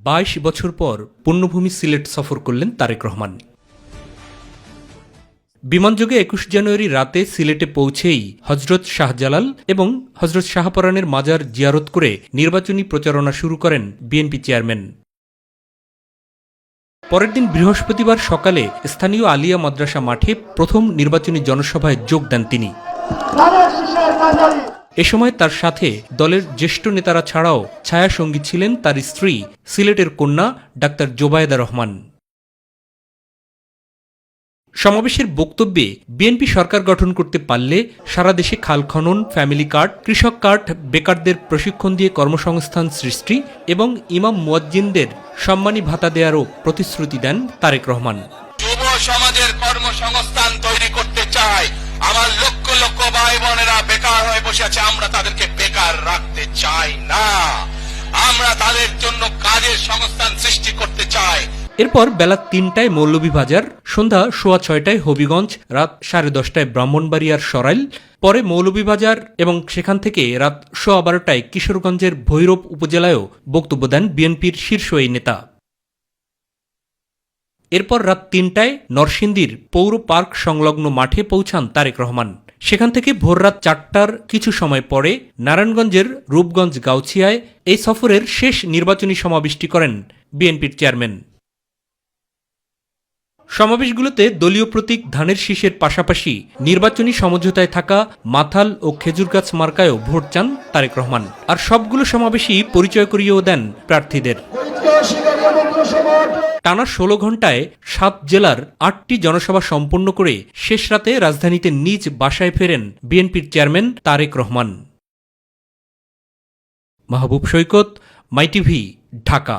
বাইশ বছর পর পুণ্যভূমি সিলেট সফর করলেন তারেক রহমান। বিমানযোগে একুশ জানুয়ারি রাতে সিলেটে পৌঁছেই হজরত শাহজালাল এবং হজরত শাহপরানের মাজার জিয়ারত করে নির্বাচনী প্রচারণা শুরু করেন বিএনপি চেয়ারম্যান। পরের দিন বৃহস্পতিবার সকালে স্থানীয় আলিয়া মাদ্রাসা মাঠে প্রথম নির্বাচনী জনসভায় যোগ দেন তিনি। এ সময় তার সাথে দলের জ্যেষ্ঠ নেতারা ছাড়াও ছায়া সঙ্গী ছিলেন তার স্ত্রী, সিলেটের কন্যা ডাক্তার জোবায়দা রহমান। সমাবেশের বক্তব্যে বিএনপি সরকার গঠন করতে পারলে সারা দেশে খাল খনন, ফ্যামিলি কার্ড, কৃষক কার্ড, বেকারদের প্রশিক্ষণ দিয়ে কর্মসংস্থান সৃষ্টি এবং ইমাম মুয়াজ্জিনদের সম্মানী ভাতা দেওয়ারও প্রতিশ্রুতি দেন তারেক রহমান। বসে আছে, আমরা তাদেরকে বেকার রাখতে চাই না। আমরা তাদের জন্য কাজের সংস্থান সৃষ্টি করতে চাই। এরপর বেলা তিনটায় মৌলভীবাজার, সন্ধ্যা সোয়া ছয়টায় হবিগঞ্জ, রাত সাড়ে দশটায় ব্রাহ্মণবাড়িয়ার সরাইল, পরে মৌলভীবাজার এবং সেখান থেকে রাত সোয়া বারোটায় কিশোরগঞ্জের ভৈরব উপজেলায়ও বক্তব্য দেন বিএনপির শীর্ষ এই নেতা। এরপর রাত তিনটায় নরসিংদীর পৌর পার্ক সংলগ্ন মাঠে পৌঁছান তারেক রহমান। সেখান থেকে ভোররাত চারটার কিছু সময় পরে নারায়ণগঞ্জের রূপগঞ্জ গাউছিয়ায় এই সফরের শেষ নির্বাচনী সমাবেশটি করেন বিএনপির চেয়ারম্যান। সমাবেশগুলোতে দলীয় প্রতীক ধানের শীষের পাশাপাশি নির্বাচনী সমঝোতায় থাকা মাথাল ও খেজুর গাছ মার্কায়ও ভোট চান তারেক রহমান। আর সবগুলো সমাবেশই পরিচয় করিয়েও দেন প্রার্থীদের। টানা ষোলো ঘন্টায় সাত জেলার আটটি জনসভা সম্পন্ন করে শেষ রাতে রাজধানীতে নিজ বাসায় ফেরেন বিএনপির chairman Tarique Rahman. Mahbub Saikat my TV Dhaka.